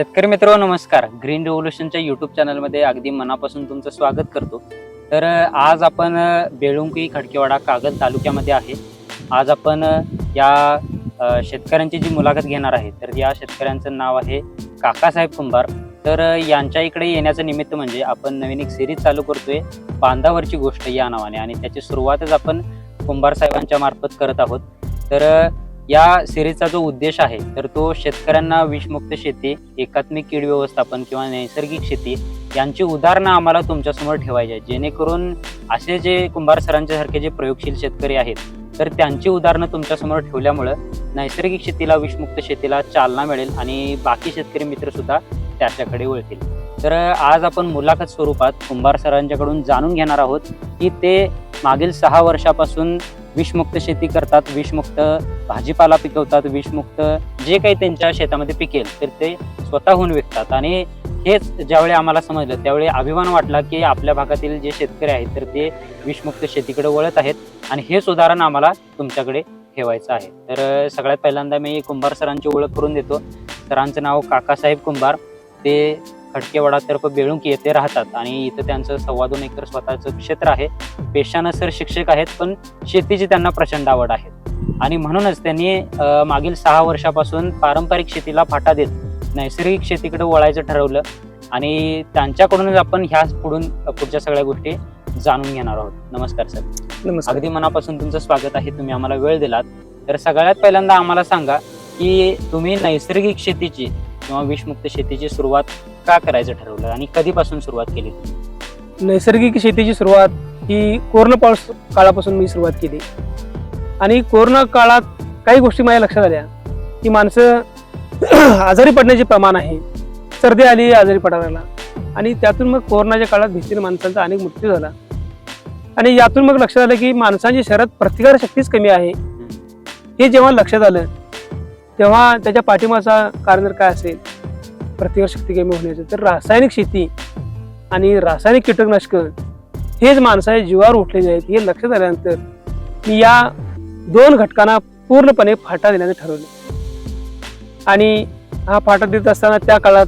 शेतकरी मित्र नमस्कार. ग्रीन रेव्होल्युशनच्या युट्यूब चॅनलमध्ये अगदी मनापासून तुमचं स्वागत करतो. तर आज आपण बेळुंकी खडकेवाडा कागद तालुक्यामध्ये आहे. आज आपण या शेतकऱ्यांची जी मुलाखत घेणार आहे तर या शेतकऱ्यांचं नाव आहे काकासाहेब कुंभार. तर यांच्या इकडे येण्याचं निमित्त म्हणजे आपण नवीन एक सिरीज चालू करतोय बांधावरची गोष्ट या नावाने. आणि त्याची सुरुवातच आपण कुंभार साहेबांच्या मार्फत करत आहोत. तर या सिरीजचा जो उद्देश आहे तर तो शेतकऱ्यांना विषमुक्त शेती एकात्मिक कीड व्यवस्थापन किंवा नैसर्गिक शेती यांची उदाहरणं आम्हाला तुमच्यासमोर ठेवायची आहे जेणेकरून असे जे कुंभार सरांच्या सारखे जे प्रयोगशील शेतकरी आहेत तर त्यांची उदाहरणं तुमच्यासमोर ठेवल्यामुळं नैसर्गिक शेतीला विषमुक्त शेतीला चालना मिळेल आणि बाकी शेतकरी मित्र सुद्धा त्याच्याकडे वळतील. तर आज आपण मुलाखत स्वरूपात कुंभार सरांच्याकडून जाणून घेणार आहोत की ते मागील सहा वर्षापासून विषमुक्त शेती करतात विषमुक्त भाजीपाला पिकवतात विषमुक्त जे काही त्यांच्या शेतामध्ये पिकेल तर ते स्वतःहून विकतात. आणि हेच ज्यावेळी आम्हाला समजलं त्यावेळी अभिमान वाटला की आपल्या भागातील जे शेतकरी आहेत तर ते विषमुक्त शेतीकडे वळत आहेत. आणि हेच उदाहरण आम्हाला तुमच्याकडे ठेवायचं आहे. तर सगळ्यात पहिल्यांदा मी कुंभार सरांची ओळख करून देतो. सरांचं नाव काकासाहेब कुंभार. ते खडकेवाडा तर्फ बेळुंकी येथे राहतात. आणि इथं त्यांचं सव्वा दोन एकर स्वतःचं क्षेत्र आहे. पेशानं सर शिक्षक आहेत पण शेतीची त्यांना प्रचंड आवड आहे. आणि म्हणूनच त्यांनी मागील सहा वर्षापासून पारंपरिक शेतीला फाटा देत नैसर्गिक शेतीकडे वळायचं ठरवलं. आणि त्यांच्याकडूनच आपण ह्या पुढून पुढच्या सगळ्या गोष्टी जाणून घेणार आहोत. नमस्कार सर. नमस्कार. अगदी मनापासून तुमचं स्वागत आहे. तुम्ही आम्हाला वेळ दिलात. तर सगळ्यात पहिल्यांदा आम्हाला सांगा की तुम्ही नैसर्गिक शेतीची किंवा विषमुक्त शेतीची सुरुवात का करायचं ठरवलं आणि कधीपासून सुरुवात केली? नैसर्गिक शेतीची सुरुवात ही कोरोना पाऊस काळापासून मी सुरुवात केली. आणि कोरोना काळात काही गोष्टी माझ्या लक्षात आल्या. की माणसं आजारी पडण्याचे प्रमाण आहे. सर्दी आली आजारी पडायला आणि त्यातून मग कोरोनाच्या काळात भीतीने माणसांचा अनेक मृत्यू झाला. आणि यातून मग लक्षात आलं की माणसांची शरीरात प्रतिकार शक्तीच कमी आहे. हे जेव्हा लक्षात आलं तेव्हा त्याच्या पाठिंबाचा कारण जर काय असेल? प्रतिकार शक्ती कमी होण्याचं. तर रासायनिक शेती आणि रासायनिक कीटकनाशकं हेच माणसाच्या जीवावर उठलेले आहेत हे लक्षात आल्यानंतर मी या दोन घटकांना पूर्णपणे फाटा देण्याचं ठरवलं. आणि हा फाटा देत असताना त्या काळात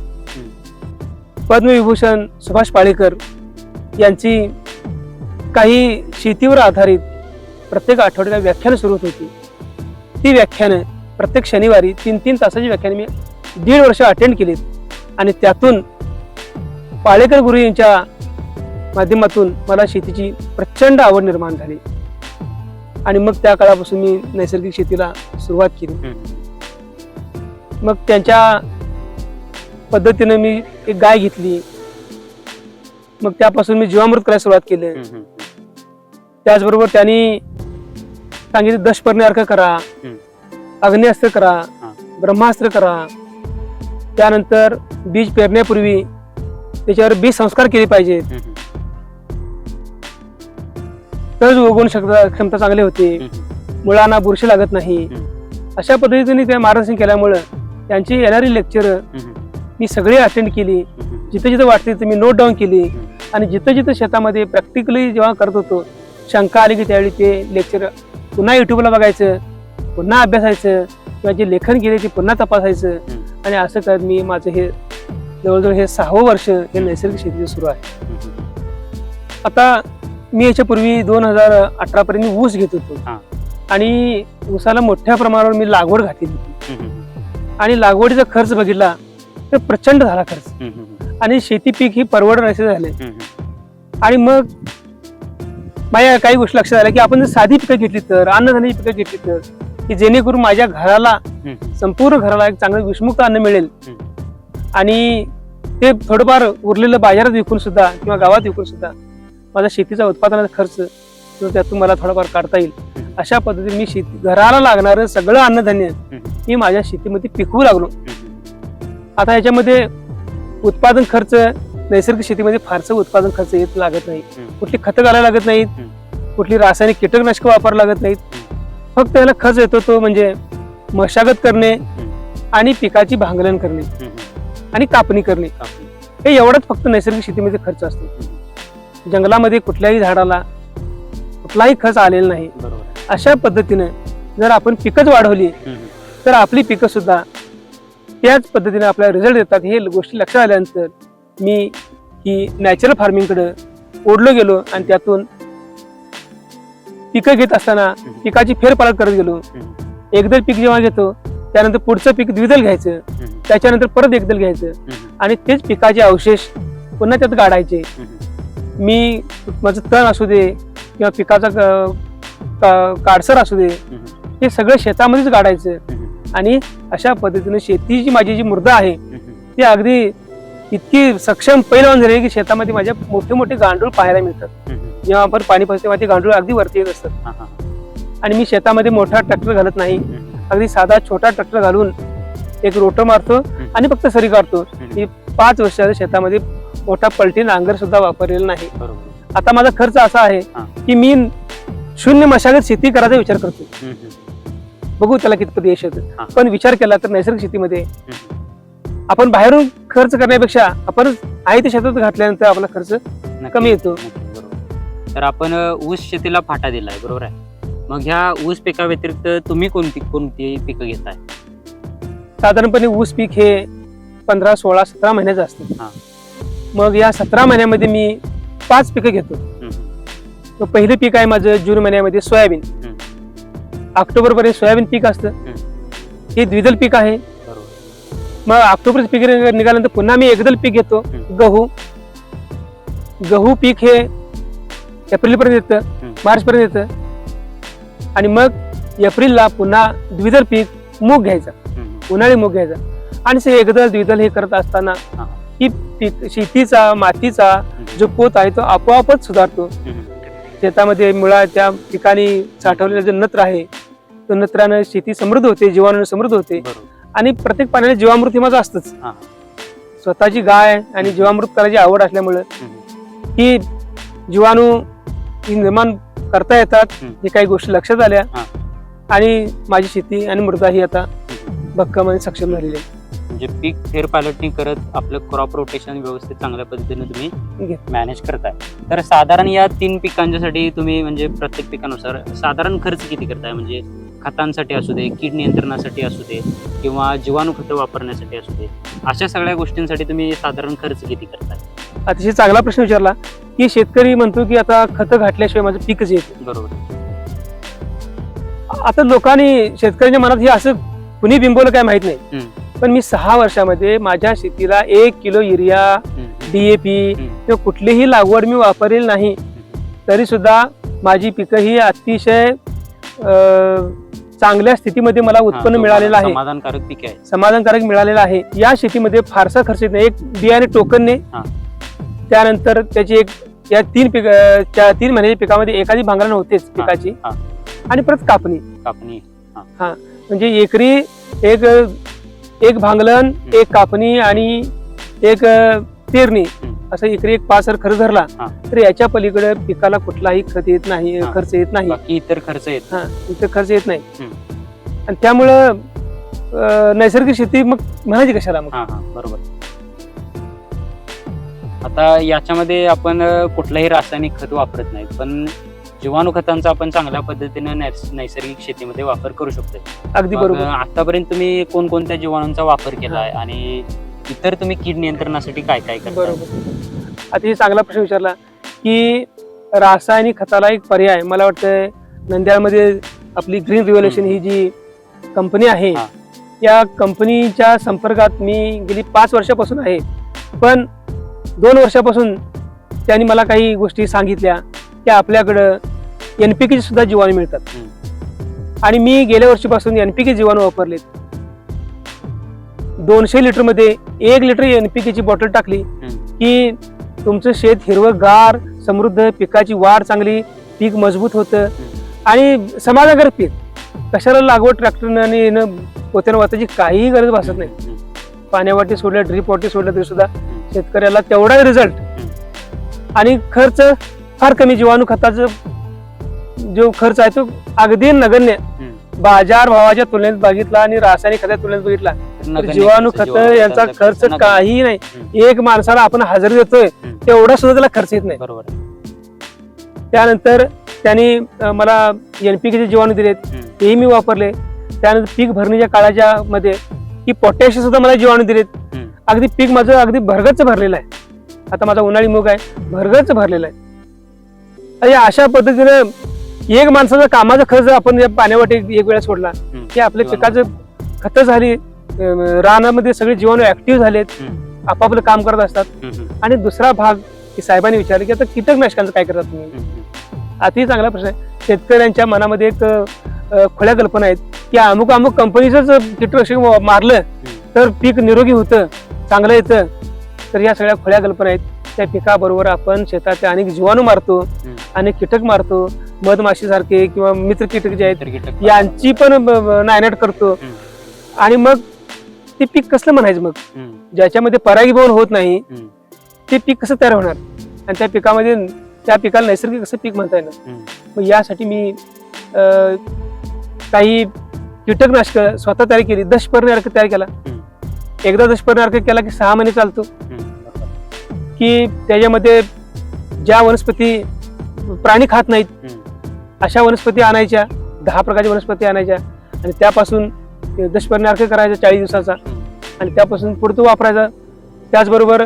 पद्मविभूषण सुभाष पाळेकर यांची काही शेतीवर आधारित प्रत्येक आठवड्याला व्याख्यानं सुरू होत होती. ती व्याख्यानं प्रत्येक शनिवारी तीन तीन तासाची व्याख्यानं मी दीड वर्ष अटेंड केलीत. आणि त्यातून पाळेकर गुरु यांच्या माध्यमातून मला शेतीची प्रचंड आवड निर्माण झाली. आणि मग त्या काळापासून मी नैसर्गिक शेतीला सुरुवात केली. मग त्यांच्या पद्धतीनं मी एक गाय घेतली. मग त्यापासून मी जीवामृत करायला सुरुवात केली. त्याचबरोबर त्यांनी सांगितलं दशपर्णी अर्थ करा. अग्निअस्त्र करा. ब्रह्मास्त्र करा. त्यानंतर बीज पेरण्यापूर्वी त्याच्यावर बीज संस्कार केले पाहिजेत तरच उगवण क्षमता क्षमता चांगली होते. मुळांना बुरशी लागत नाही. अशा पद्धतीने त्या मार्गदर्शन केल्यामुळं त्यांची येणारी लेक्चर मी सगळी अटेंड केली. जिथं जिथं वाटते तिथं मी नोट डाऊन केली. आणि जिथं जिथं शेतामध्ये प्रॅक्टिकली जेव्हा करत होतो शंका आली की त्यावेळी ते लेक्चर पुन्हा युट्यूबला बघायचं पुन्हा अभ्यासायचं किंवा जे लेखन केले ते पुन्हा तपासायचं. आणि असं करत मी माझं हे जवळजवळ हे सहावं वर्ष हे नैसर्गिक शेतीचं सुरू आहे. आता मी याच्यापूर्वी दोन हजार अठरा पर्यंत मी ऊस घेत होतो. आणि ऊसाला मोठ्या प्रमाणावर मी लागवड घातली होती. आणि लागवडीचा खर्च बघितला तर प्रचंड झाला खर्च. आणि शेती पीक ही परवडण्याचे झाले आणि मग माझ्या काही गोष्टी लक्षात आल्या की आपण जर साधी पिकं घेतली तर अन्नधान्याची पिकं घेतली तर की जेणेकरून माझ्या घराला संपूर्ण घराला एक चांगलं विषमुक्त अन्न मिळेल. आणि ते थोडंफार उरलेलं बाजारात विकून सुद्धा किंवा गावात विकून सुद्धा माझा शेतीचा उत्पादनाचा खर्च त्यातून मला थोडाफार काढता येईल. अशा पद्धतीने मी शेती घराला लागणारं सगळं अन्नधान्य. मी माझ्या शेतीमध्ये पिकवू लागलो आता याच्यामध्ये उत्पादन खर्च नैसर्गिक शेतीमध्ये फारसं उत्पादन खर्च येत लागत नाही. कुठली खतं घालायला लागत नाहीत. कुठली रासायनिक कीटकनाशकं वापरायला लागत नाहीत. फक्त याला खर्च येतो तो म्हणजे मशागत करणे आणि पिकाची भांगलन करणे आणि कापणी करणे. हे एवढाच फक्त नैसर्गिक शेतीमध्ये खर्च असतो. जंगलामध्ये कुठल्याही झाडाला कुठलाही खर्च आलेला नाही. अशा पद्धतीने जर आपण पिकच वाढवली तर आपली पिकं सुद्धा त्याच पद्धतीने आपल्याला रिझल्ट देतात. हे गोष्टी लक्षात आल्यानंतर मी ही नॅचरल फार्मिंगकडे ओढलो गेलो आणि त्यातून पिकं घेत असताना पिकाची फेरपालट करत गेलो. एकदल पीक जेव्हा घेतो त्यानंतर पुढचं पीक द्विदल घ्यायचं. त्याच्यानंतर परत एकदल घ्यायचं. आणि तेच पिकाचे अवशेष पुन्हा त्यात गाडायचे. मी माझं तण असू दे किंवा पिकाचा काडसर असू दे. हे सगळं शेतामध्येच गाडायचं. आणि अशा पद्धतीने शेतीची माझी जी मृदा आहे. ती अगदी इतकी सक्षम पैलवान झाली की शेतामध्ये माझ्या मोठे मोठे गांडूळ पाहायला मिळतात. जेव्हा आपण पाणी पाजतो तेव्हा ते गांडूळ अगदी वरती येत असतात. आणि मी शेतामध्ये मोठा ट्रॅक्टर घालत नाही. अगदी साधा छोटा ट्रॅक्टर घालून एक रोटो मारतो आणि फक्त सरी काढतो. मी पाच वर्षाच्या शेतामध्ये मोठा पलटी नांगर सुद्धा वापरलेला नाही आता माझा खर्च असा आहे. की मी शून्य मशागत शेती करायचा विचार करतो. बघू त्याला कितपत यश. येतं पण विचार केला तर नैसर्गिक शेतीमध्ये. आपण बाहेरून खर्च करण्यापेक्षा आपण आहे ते शेतात घातल्यानंतर आपला खर्च कमी येतो. बरोबर. तर आपण ऊस शेतीला फाटा दिलाय बरोबर आहे? मग ह्या ऊस पिका व्यतिरिक्त तुम्ही कोणती कोणती पिकं घेताय? साधारणपणे ऊस पीक हे पंधरा सोळा सतरा महिन्याचं. असतं. मग या सतरा महिन्यामध्ये मी पाच पिकं घेतो. पहिलं पीक आहे माझं जून महिन्यामध्ये सोयाबीन. ऑक्टोबर पर्यंत सोयाबीन पीक असतं. हे द्विदल पीक आहे. मग ऑक्टोबर पीक निघाल्यानंतर पुन्हा मी एकदल पीक घेतो. गहू गहू पीक हे एप्रिल पर्यंत येतं. मार्च पर्यंत येतं आणि मग एप्रिलला पुन्हा द्विदल पीक मूग घ्यायचा. उन्हाळी मूग घ्यायचा आणि एकदल द्विदल हे करत असताना हा. ही पीक शेतीचा मातीचा जो पोत आहे तो आपोआपच सुधारतो. शेतामध्ये मुळा त्या ठिकाणी साठवलेला जो नत्र आहे तो नत्रानं शेती समृद्ध होते जीवाणून समृद्ध होते आणि प्रत्येक पाण्याला जीवामृत हे माझं असतंच हा. स्वतःची गाय आणि जीवामृत करायची आवड असल्यामुळं. ही जीवाणू ही निर्माण करता येतात हम्म. हे काही गोष्टी लक्षात आल्या हा. आणि माझी शेती आणि मृदा ही आता. भक्कम आणि सक्षम झालेली आहे म्हणजे पीक फेरपालटणी करत आपलं क्रॉप रोटेशन व्यवस्थित चांगल्या पद्धतीने तुम्ही. मॅनेज करताय तर साधारण या तीन पिकांच्यासाठी तुम्ही म्हणजे प्रत्येक पिकानुसार साधारण खर्च किती करताय म्हणजे खतांसाठी असू दे कीड नियंत्रणासाठी असू दे किंवा जीवाणू खतं वापरण्यासाठी असू दे अशा सगळ्या गोष्टींसाठी तुम्ही साधारण खर्च किती करताय अतिशय चांगला प्रश्न विचारला की शेतकरी म्हणतो की आता खतं घातल्याशिवाय माझं पीकच येत. बरोबर आता लोकांनी शेतकऱ्यांच्या मनात हे असं कुणी बिंबवलं काय माहीत नाही. पण मी सहा वर्षामध्ये माझ्या शेतीला एक किलो युरिया. डीएपी. किंवा कुठलीही लागवड मी वापरेल नाही तरी सुद्धा माझी पिकं ही अतिशय चांगल्या स्थितीमध्ये मला उत्पन्न हा, मिळालेलं आहे. समाधानकारक पीक आहे. समाधानकारक मिळालेलं आहे. या शेतीमध्ये फारसा खर्च येत नाही. एक बियाणे टोकनने हा. त्यानंतर त्याची एक या तीन पिक तीन महिन्याच्या पिकामध्ये एखादी भांगरण होतेच पिकाची. हा. आणि परत कापणी. कापणी म्हणजे एकरी एक एक भांगलन एक कापणी आणि एक पेरणी. असं एकरी एक पाच जर खर्च धरला हा. तर याच्या पलीकडे पिकाला कुठलाही खत येत नाही हा. खर्च येत नाही. बाकी इतर खर्च येत हा इथं खर्च येत नाही. हम्म. आणि त्यामुळं अ, नैसर्गिक शेती मग म्हणायची कशाला मग? हा हा बरोबर. आता याच्यामध्ये आपण अ, कुठलंही रासायनिक खत वापरत नाही पण जीवाणू खतांचा आपण चांगल्या पद्धतीने नैस- नैसर्गिक शेतीमध्ये वापर करू शकतो अगदी मग, बरोबर. आतापर्यंत तुम्ही कोणकोणत्या जीवाणूंचा वापर केलाय आणि इतर तुम्ही कीड नियंत्रणासाठी काय काय करता? बरोबर. अतिशय चांगला प्रश्न विचारला की रासायनिक खताला एक पर्याय मला वाटतं नंद्याळमध्ये आपली ग्रीन रिव्होल्युशन ही जी कंपनी आहे हा. या कंपनीच्या संपर्कात मी गेली पाच वर्षापासून आहे. पण दोन वर्षापासून त्यांनी मला काही गोष्टी सांगितल्या की आपल्याकडं एन पी सुद्धा जीवाणू मिळतात. आणि मी गेल्या वर्षीपासून एन पी के जीवाणू वापरलेत. दोनशे लिटरमध्ये एक लिटर एन पी केची बॉटल टाकली. की तुमचं शेत हिरवंगार समृद्ध पिकाची वाढ चांगली पीक मजबूत होतं. आणि समाधानकारक पीक. कशाला लागवड ट्रॅक्टरनं आणि पोत्यानं वाचायची काहीही गरज भासत नाही. पाण्यावाटी सोडलं ड्रीप वाटी सोडलं तरी सुद्धा शेतकऱ्याला तेवढा रिझल्ट आणि खर्च फार कमी जीवाणू खताचं जो खर्च आहे तो अगदी नगण्य. बाजार भावाच्या तुलनेत बघितला आणि रासायनिक खताच्या तुलनेत बघितला जीवाणू खत यांचा खर्च. काही नाही. एक माणसाला आपण हजेरी देतोय. तेवढा सुद्धा त्याला खर्च येत नाही बरोबर. त्यानंतर त्यांनी मला एनपीकेचे जीवाणू दिलेत. तेही मी वापरले त्यानंतर पीक भरणीच्या काळाच्या मध्ये की पोटॅशियम सुद्धा मला जीवाणू दिलेत. अगदी पीक माझं अगदी भरगच भरलेलं आहे आता माझा उन्हाळी मूग आहे भरगच भरलेला आहे अशा पद्धतीनं एक माणसाचा कामाचा खर्च आपण पाण्यावाटे एक वेळा सोडला. की आपल्या. पिकाचं खत झाली रानामध्ये सगळे जीवाणू ऍक्टिव्ह झालेत. आपापलं काम करत असतात. आणि दुसरा भाग की साहेबांनी विचारलं की आता कीटकनाशकांचं काय करतात तुम्ही? हम्म, अति चांगला प्रश्न आहे. शेतकऱ्यांच्या मनामध्ये एक खुल्या कल्पना आहेत की अमुक अमुक कंपनीच कीटकनाशक मारलं तर पीक निरोगी होतं चांगलं येतं. तर या सगळ्या खुल्या कल्पना आहेत. त्या पिकाबरोबर आपण शेताचे अनेक जीवाणू मारतो. अनेक कीटक मारतो. मधमाशी सारखे किंवा मित्र कीटक जे आहेत यांची पण नायनाट करतो. आणि मग ते पीक कसलं म्हणायचं मग ज्याच्यामध्ये परागीभवन होत नाही ते पीक कसं तयार होणार आणि त्या पिकामध्ये त्या पिकाला नैसर्गिक कसं पीक म्हणता येणार. मग यासाठी मी अं, काही कीटकनाशक स्वतः तयार केली दशपर्णी अर्क तयार केला. एकदा दशपर्णी अर्क केला की सहा महिने चालतो. की त्याच्यामध्ये ज्या वनस्पती प्राणी खात नाहीत. अशा वनस्पती आणायच्या दहा प्रकारच्या वनस्पती आणायच्या आणि त्यापासून दशपर्णी अर्क करायचा चाळीस दिवसाचा. आणि त्यापासून पुढे तो वापरायचा त्याचबरोबर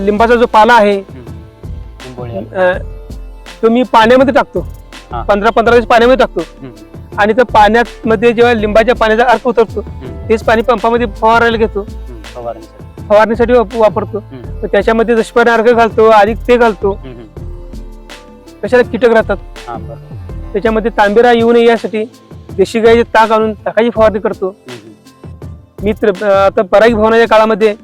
लिंबाचा जो पाला आहे तो मी पाण्यामध्ये टाकतो. पंधरा पंधरा दिवस पाण्यामध्ये टाकतो आणि त्या पाण्यात मध्ये जेव्हा लिंबाच्या पाण्याचा अर्क उतरतो तेच पाणी पंपामध्ये फवारायला घेतो. फवारणीसाठी. फवारणीसाठी वाप- वापरतो त्याच्यामध्ये दशपर्णी अर्क घालतो अधिक ते घालतो. कशाला कीटक राहतात. त्याच्यामध्ये तांबेरा येऊ नये यासाठी देशी गाईचे ताक आणून ताकाची फवारणी करतो. मी तर आता परागी भवनाच्या काळामध्ये.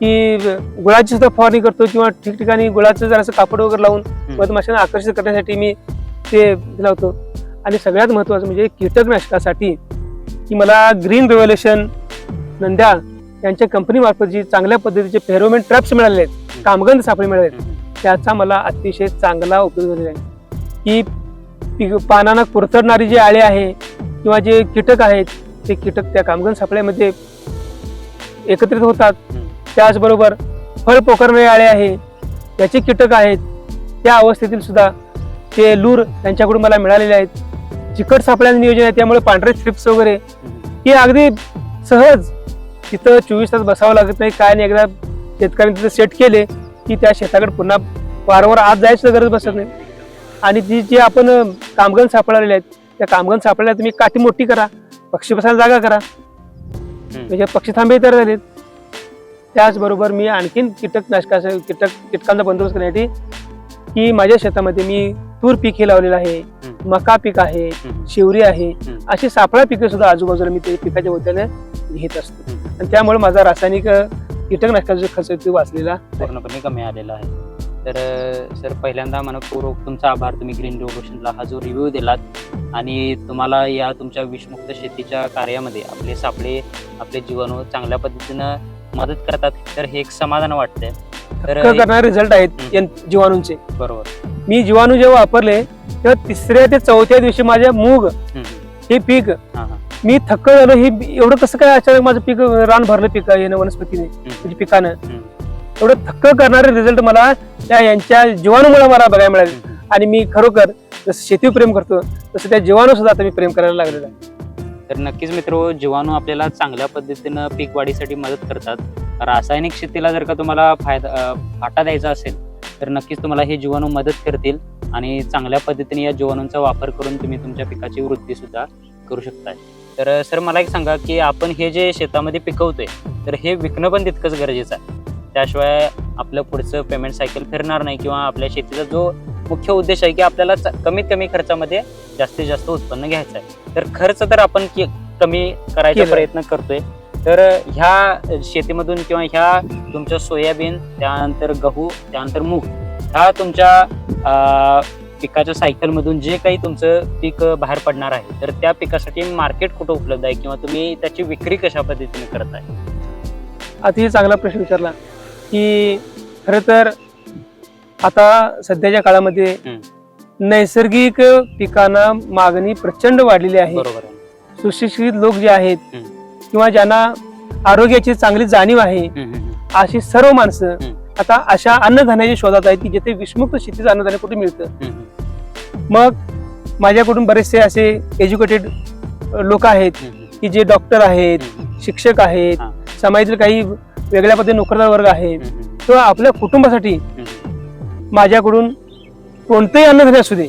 की गुळाची सुद्धा फवारणी करतो किंवा ठिकठिकाणी गुळाचं जरासं कापड वगैरे लावून. मधमाशांना आकर्षित करण्यासाठी मी ते लावतो आणि सगळ्यात महत्वाचं म्हणजे कीटकनाशकासाठी की मला ग्रीन रेव्होल्युशन नंद्याळ यांच्या कंपनी मार्फत जी चांगल्या पद्धतीचे फेरोमेन ट्रॅप्स मिळाले आहेत कामगंध सापळे मिळाले आहेत त्याचा मला अतिशय चांगला उपयोग झालेला आहे की पिक पानांना कुरतडणारी जी आळे आहे किंवा जे कीटक आहेत ते कीटक त्या कामगार सापळ्यामध्ये एकत्रित होतात. त्याचबरोबर फळ पोखरणारे आळे आहे याचे कीटक आहेत त्या अवस्थेतील सुद्धा ते लूर त्यांच्याकडून मला मिळालेले आहेत. चिकट सापळ्याचं नियोजन आहे त्यामुळे पांढरे स्ट्रिप्स वगैरे. हे अगदी सहज तिथं चोवीस तास बसावं लागत नाही. काय नाही एकदा शेतकऱ्यांनी तिथं सेट केले की त्या शेताकडे पुन्हा वारंवार आत जायची गरज बसत नाही. आणि जी जी आपण कामगण सापडलेले आहेत त्या कामगण सापडल्या तुम्ही काठी मोठी करा पक्षी बसायला जागा करा. म्हणजे पक्षी थांबे तयार झालेत त्याचबरोबर मी आणखीन कीटकनाशकाचा कीटक कीटकांचा बंदोबस्त करण्यासाठी की माझ्या शेतामध्ये मी तूर पीक हे लावलेलं आहे. मका पीक आहे. शिवरी आहे. अशी सापळा पिके सुद्धा आजूबाजूला मी ते पिकाच्या होत्याने घेत असतो. आणि त्यामुळे माझा रासायनिक कीटकनाशकाचा खर्च वाचलेला. पूर्णपणे कमी आलेला आहे तर सर पहिल्यांदा मनपूर्वक तुमचा आभार. तुम्ही ग्रीन रेव्होल्युशनला हा जो रिव्ह्यू दिलात आणि तुम्हाला या तुमच्या विषमुक्त शेतीच्या कार्यामध्ये आपले सापळे आपले जीवाणू चांगल्या पद्धतीनं मदत करतात तर हे एक समाधान वाटतंय. तर करणारे रिझल्ट आहेत जीवाणूंचे. बरोबर. मी जीवाणू जेव्हा वापरले तेव्हा तिसऱ्या ते चौथ्या दिवशी माझ्या मूग. हे पीक मी थक्क झालो. हे एवढं कसं काय अचानक माझं पीक रान भरलं पीक येणं वनस्पतीने. म्हणजे पिकानं. एवढं थक्क करणारे रिझल्ट मला त्या यांच्या जीवाणूमुळे मला बघायला मिळाले. आणि मी खरोखर जसं शेती प्रेम करतो तसं त्या जीवाणू सुद्धा आता मी प्रेम करायला लागलेलो आहे. तर नक्कीच मित्र जीवाणू आपल्याला चांगल्या पद्धतीनं पीक वाढीसाठी मदत करतात. रासायनिक शेतीला जर का तुम्हाला फायदा फाटा द्यायचा असेल तर नक्कीच तुम्हाला हे जीवाणू मदत करतील आणि चांगल्या पद्धतीने या जीवाणूंचा वापर करून तुम्ही तुमच्या पिकाची वृद्धी सुद्धा करू शकताय. तर सर मला एक सांगा की आपण हे जे शेतामध्ये पिकवतोय तर हे विकणं पण तितकंच गरजेचं आहे. त्याशिवाय आपलं पुढचं पेमेंट सायकल फिरणार नाही किंवा आपल्या शेतीचा जो मुख्य उद्देश आहे की आपल्याला कमीत कमी खर्चामध्ये जास्तीत जास्त उत्पन्न घ्यायचं आहे. तर खर्च तर आपण कमी करायचा. प्रयत्न करतोय. तर ह्या शेतीमधून किंवा ह्या तुमच्या सोयाबीन त्यानंतर गहू त्यानंतर मूग ह्या तुमच्या पिकाच्या सायकल मधून जे काही तुमचं पीक बाहेर पडणार आहे तर त्या पिकासाठी मार्केट कुठं उपलब्ध आहे किंवा तुम्ही त्याची विक्री कशा पद्धतीने करताय? अतिशय चांगला प्रश्न विचारला. की खरं तर आता सध्याच्या काळामध्ये. नैसर्गिक पिकांना मागणी प्रचंड वाढलेली आहे सुशिक्षित लोक जे आहेत. किंवा ज्यांना आरोग्याची चांगली जाणीव आहे. अशी सर्व माणसं. आता अशा अन्नधान्याच्या शोधात आहेत की जिथे विषमुक्त शेतीचं अन्नधान्य कुठे मिळतं. मग माझ्याकडून बरेचसे असे एज्युकेटेड लोक आहेत. की जे डॉक्टर आहेत शिक्षक आहेत. समाजातील काही वेगळ्या पद्धती नोकरदार वर्ग आहे किंवा आपल्या कुटुंबासाठी. माझ्याकडून कोणतेही अन्नधान्य असू दे.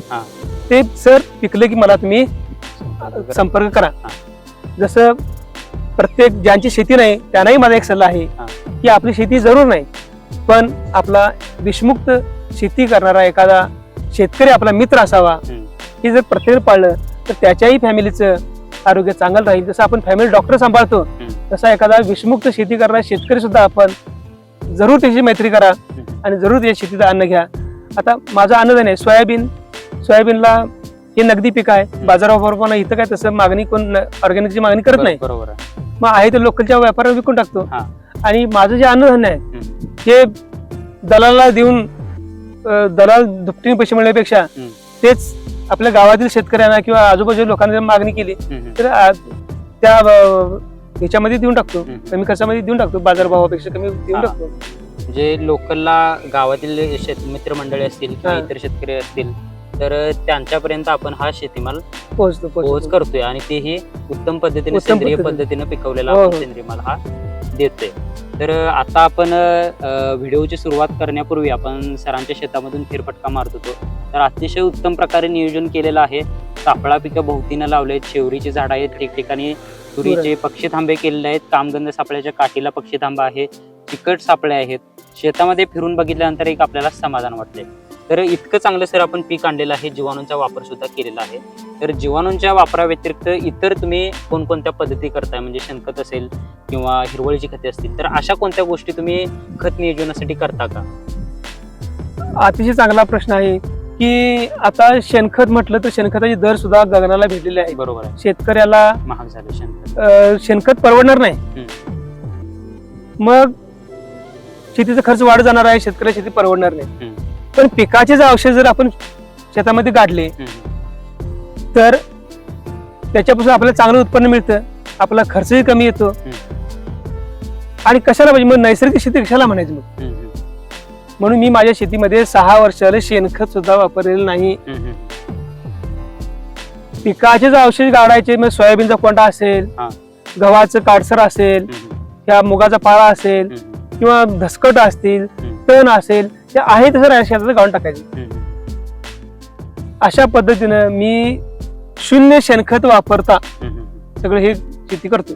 ते सर पिकलं की मला तुम्ही संपर्क करा. जसं प्रत्येक ज्यांची शेती नाही त्यांनाही माझा एक सल्ला आहे. की आपली शेती जरूर नाही पण आपला विषमुक्त शेती करणारा एखादा शेतकरी आपला मित्र असावा. हे जर प्रत्येक पाळलं तर त्याच्याही फॅमिलीचं आरोग्य चांगलं राहील जसं आपण फॅमिली डॉक्टर सांभाळतो. तसा एखादा विषमुक्त शेती करणारा शेतकरी सुद्धा आपण जरूर त्याची मैत्री करा. आणि जरूर त्या शेतीचं अन्न घ्या आता माझं अन्नदान आहे सोयाबीन सोयाबीनला हे नगदी पीक आहे बाजारावर पण इथं काय तसं मागणी कोण ऑर्गॅनिकची मागणी करत नाही बरोबर. मग आहे तर लोकलच्या व्यापाऱ्याला विकून टाकतो. आणि माझं जे अन्नधान्य आहे. हे दलाला देऊन दलाल दुपटीने पैसे मिळण्यापेक्षा. तेच आपल्या गावातील शेतकऱ्यांना किंवा आजूबाजूच्या लोकांना जर मागणी केली तर त्या ह्याच्यामध्ये देऊन टाकतो हम्म. कमी खर्चामध्ये देऊन टाकतो बाजारभावापेक्षा कमी देऊन हा. टाकतो जे लोकलला गावातील शेत मित्रमंडळी असतील किंवा हा. इतर शेतकरी असतील तर त्यांच्यापर्यंत आपण हा शेतीमाल पोहोचतो पोहोच पोहोचतो करतोय आणि तेही उत्तम पद्धतीने उत्तम सेंद्रिय पद्धतीने. पद्धतीने पिकवलेला हो, आपण हो. सेंद्रिय माल हा देतोय तर आता आपण अ, व्हिडिओची सुरुवात करण्यापूर्वी आपण सरांच्या शेतामधून फेरफटका मारत होतो तर अतिशय उत्तम प्रकारे नियोजन केलेलं आहे सापळा पिकं भोवतीनं लावले आहेत शेवरीची झाडं आहेत ठिकठिकाणी तुरीचे पक्षी थांबे केलेले आहेत कामगंध सापळ्याच्या काठीला पक्षी थांबा आहे चिकट सापळे आहेत शेतामध्ये फिरून बघितल्यानंतर एक आपल्याला समाधान वाटते. तर इतकं चांगलं सर आपण पीक आणलेलं आहे जीवाणूंचा वापर सुद्धा केलेला आहे. तर जीवाणूंच्या वापराव्यतिरिक्त इतर तुम्ही कोणकोणत्या पद्धती करताय? म्हणजे शेणखत असेल किंवा हिरवळीची खते असतील तर अशा कोणत्या गोष्टी तुम्ही खत नियोजनासाठी करता का? अतिशय चांगला प्रश्न आहे. की आता शेणखत म्हटलं तर शेणखताचे दर सुद्धा गगनाला भेटलेले आहेत बरोबर आहे. शेतकऱ्याला महाग झाले शेणखत. अं, शेणखत परवडणार नाही. मग शेतीचा खर्च वाढ जाणार आहे शेतकऱ्याला शेती परवडणार नाही. हम्म. पण पिकाचे जर औषध जर आपण शेतामध्ये काढले हम्म. तर त्याच्यापासून आपल्याला चांगलं उत्पन्न मिळतं आपला खर्चही कमी येतो. आणि कशाला पाहिजे? मग नैसर्गिक शेती कशाला म्हणायची मग? हम्म. म्हणून मी माझ्या शेतीमध्ये सहा वर्षाला शेणखत सुद्धा वापरलेलं नाही. पिकाचे जर औषध काढायचे मग सोयाबीनचा कोंडा असेल. गव्हाचं काडसर असेल. या मुगाचा पाळा असेल. किंवा धसकट असतील. तण असेल ते आहे तसं शेतात गाळून टाकायचे. अशा पद्धतीनं मी शून्य शेणखत वापरता. सगळं हे शेती करतो.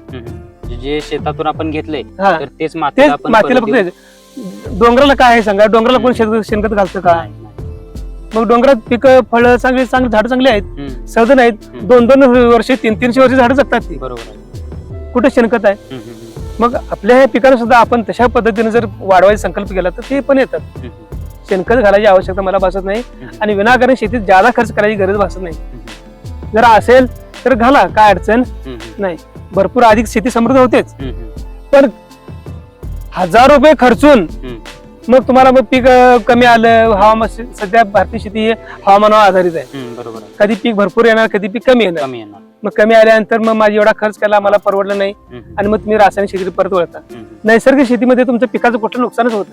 जे शेतातून आपण घेतलंय तर तेच मातीला फक्त. डोंगराला काय आहे सांगा डोंगराला कोण. शेत शेणखत घालतं का नाही, नाही. मग डोंगरात पिकं फळं चांगली चांगली झाडं चांगली आहेत हम्म. सदन आहेत हम्म. दोन दोन वर्ष तीन तीनशे वर्ष झाडं जगतात ती बरोबर आहे कुठे शेणखत आहे हम्म. हम्म. मग आपल्या ह्या पिकाला सुद्धा आपण तशा पद्धतीने जर वाढवायचा संकल्प केला तर ते पण येतात हम्म. शेणखत घालायची आवश्यकता मला भासत नाही हम्म. आणि विनाकारण शेतीत जादा खर्च करायची गरज भासत नाही हम्म. जर असेल तर घाला काय अडचण हम्म. नाही भरपूर अधिक शेती समृद्ध होतेच हम्म. पण हजार रुपये खर्चून. मग तुम्हाला मग पीक कमी आलं हवामान सध्या भारतीय शेती ही हवामानावर आधारित आहे. बरोबर कधी पीक भरपूर येणार कधी पीक कमी येणार कमी येणार मग कमी आल्यानंतर मग माझी एवढा खर्च केला मला परवडलं नाही. आणि मग तुम्ही रासायनिक शेतीत परत वळता. नैसर्गिक शेतीमध्ये तुमचं पिकाचं कुठलं नुकसानच होत.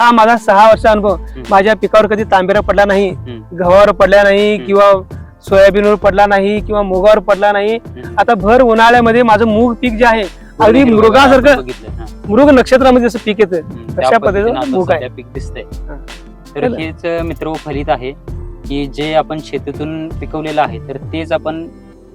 हा माझा सहा वर्ष अनुभव माझ्या पिकावर कधी तांबेरा पडला नाही. गव्हावर पडला नाही. किंवा सोयाबीनवर पडला नाही किंवा मुगावर पडला नाही. आता भर उन्हाळ्यामध्ये माझं मूग पीक जे आहे अगदी मृगासारखं. मृग नक्षत्रामध्ये जसं पीक येतं. तशा पद्धतीनं आता आहे. सध्या पीक दिसतंय. तर. हेच मित्र फलित आहे की जे आपण शेतीतून पिकवलेलं आहे तर तेच आपण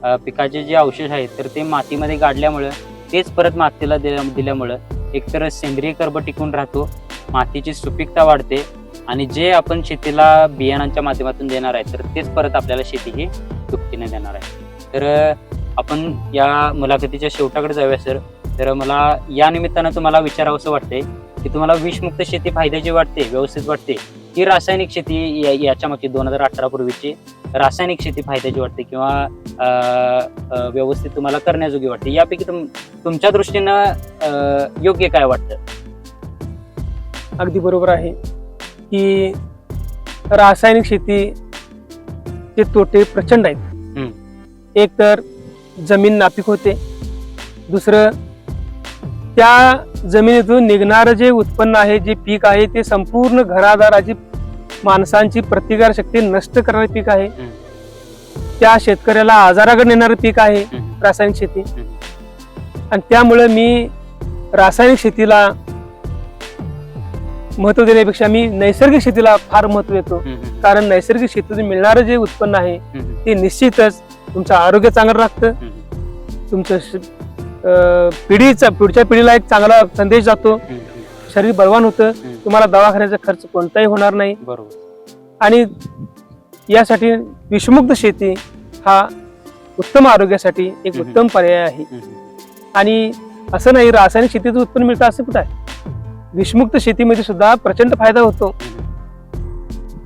अं, पिकाचे जे अवशेष आहेत तर ते मातीमध्ये गाडल्यामुळं तेच परत मातीला दिल्या- दिल्यामुळं एकतर सेंद्रिय कर्ब टिकून राहतो मातीची सुपीकता वाढते आणि जे आपण शेतीला बियाणांच्या माध्यमातून देणार आहे तर तेच परत आपल्याला शेती ही दुपटीने देणार आहे तर अं, आपण या मुलाखतीच्या शेवटाकडे जाऊया सर. तर मला या निमित्तानं तुम्हाला विचारावं असं वाटतंय की तुम्हाला विषमुक्त शेती फायद्याची वाटते व्यवस्थित वाटते की रासायनिक शेती याच्या मागची दोन हजार अठरा पूर्वीची रासायनिक शेती फायद्याची वाटते किंवा व्यवस्थित तुम्हाला करण्याजोगी वाटते? यापैकी तुम तुमच्या दृष्टीनं योग्य काय वाटतं? अगदी बरोबर आहे की रासायनिक शेती चे तोटे प्रचंड आहेत. एक तर जमीन नापीक होते. दुसरं त्या जमिनीतून निघणारं जे उत्पन्न आहे जे पीक आहे ते संपूर्ण घरादाराची माणसांची प्रतिकार शक्ती नष्ट करणारे पीक आहे. त्या शेतकऱ्याला आजाराकडे नेणारं पीक आहे रासायनिक शेती. आणि त्यामुळे मी रासायनिक शेतीला महत्त्व देण्यापेक्षा मी नैसर्गिक शेतीला फार महत्त्व देतो. कारण नैसर्गिक शेतीतून मिळणारं जे उत्पन्न आहे ते निश्चितच तुमचं आरोग्य चांगलं राखतं. हम्म, तुमचं पिढीचा पुढच्या पिढीला एक चांगला संदेश जातो. शरीर बलवान होतं. तुम्हाला दवाखान्याचा खर्च कोणताही होणार नाही. बरोबर. आणि यासाठी विषमुक्त शेती हा उत्तम आरोग्यासाठी एक. उत्तम पर्याय आहे. आणि असं नाही रासायनिक शेतीचं उत्पन्न मिळतं असं कुठं आहे? विषमुक्त शेतीमध्ये सुद्धा प्रचंड फायदा होतो.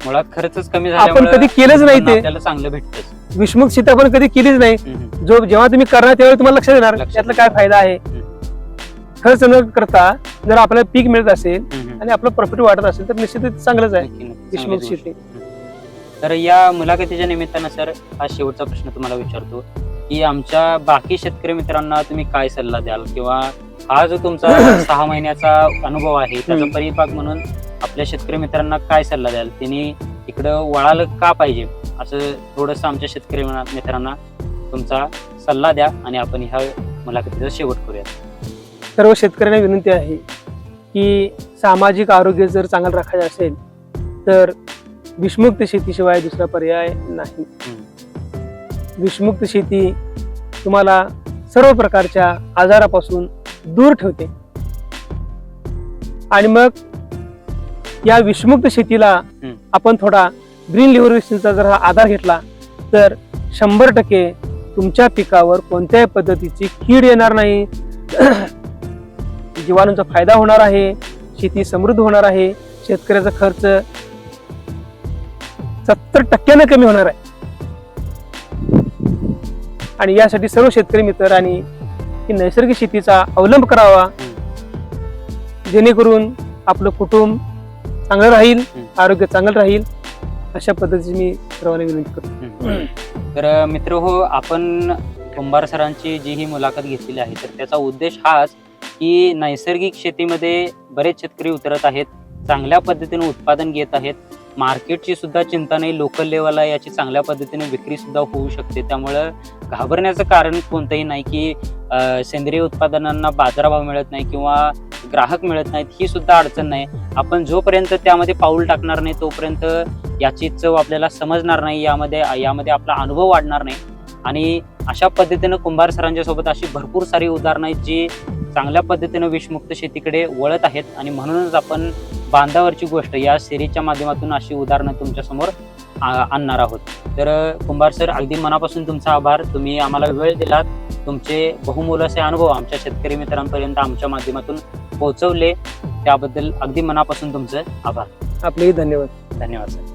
मुळात खर्चच कमी आपण कधी केलंच नाही ते. चांगलं भेटतच. विषमुक्त शेती आपण कधी केलीच नाही. जो जेव्हा तुम्ही करणार त्यावेळी तुम्हाला लक्षात येणार त्यातला काय फायदा आहे? खर्च न करता जर आपल्याला पीक मिळत असेल आणि आपलं प्रॉफिट वाढत असेल तर निश्चितच चांगलंच आहे. विषमुक्त शेती तर या मुलाखतीच्या निमित्तानं सर हा शेवटचा प्रश्न तुम्हाला विचारतो की आमच्या बाकी शेतकरी मित्रांना तुम्ही काय सल्ला द्याल? किंवा हा जो तुमचा सहा महिन्याचा अनुभव आहे त्याचा. परिपाक म्हणून आपल्या शेतकरी मित्रांना काय सल्ला द्याल? त्यांनी इकडं वळालं का पाहिजे? असं थोडंसं आमच्या शेतकरी मित्रा- मित्रांना तुमचा सल्ला द्या आणि आपण ह्या मुलाखतीचा शेवट करूया सर्व शेतकऱ्यांना विनंती आहे की सामाजिक आरोग्य जर चांगलं राखायचं असेल तर विषमुक्त शेतीशिवाय दुसरा पर्याय नाही. विषमुक्त शेती तुम्हाला सर्व प्रकारच्या आजारापासून दूर ठेवते. आणि मग या विषमुक्त शेतीला. आपण थोडा ग्रीन लिव्हरेशनचा जर हा आधार घेतला तर शंभर टक्के तुमच्या पिकावर कोणत्याही पद्धतीची कीड येणार नाही. जीवाणूंचा फायदा होणार आहे शेती समृद्ध होणार आहे शेतकऱ्याचा खर्च सत्तर टक्क्यानं कमी होणार आहे. आणि यासाठी सर्व शेतकरी मित्रांनी नैसर्गिक शेतीचा अवलंब करावा. जेणेकरून आपलं कुटुंब चांगलं राहील. आरोग्य चांगलं राहील अशा पद्धतीची मी सर्वांना विनंती करतो. तर मित्र हो आपण कुंभार सरांची जी ही मुलाखत घेतलेली आहे तर त्याचा उद्देश हाच की नैसर्गिक शेतीमध्ये बरेच शेतकरी उतरत आहेत चांगल्या पद्धतीने उत्पादन घेत आहेत मार्केटची सुद्धा चिंता नाही लोकल लेवलला याची चांगल्या पद्धतीने विक्री सुद्धा होऊ शकते. त्यामुळं घाबरण्याचं कारण कोणतंही नाही की सेंद्रिय उत्पादनांना बाजारभाव मिळत नाही किंवा ग्राहक मिळत नाहीत ही सुद्धा अडचण नाही. आपण जोपर्यंत त्यामध्ये पाऊल टाकणार नाही तोपर्यंत याची चव आपल्याला समजणार नाही यामध्ये यामध्ये आपला अनुभव वाढणार नाही. आणि अशा पद्धतीनं कुंभार सरांच्या सोबत अशी भरपूर सारी उदाहरणं आहेत जी चांगल्या पद्धतीनं विषमुक्त शेतीकडे वळत आहेत. आणि म्हणूनच आपण बांधावरची गोष्ट या सिरीजच्या माध्यमातून अशी उदाहरणं तुमच्यासमोर आणणार आहोत. तर कुंभार सर अगदी मनापासून तुमचा आभार. तुम्ही आम्हाला वेळ दिलात. तुमचे बहुमोल असे अनुभव आमच्या शेतकरी मित्रांपर्यंत आमच्या माध्यमातून पोहोचवले त्याबद्दल अगदी मनापासून तुमचं आभार. आपलेही धन्यवाद. धन्यवाद सर.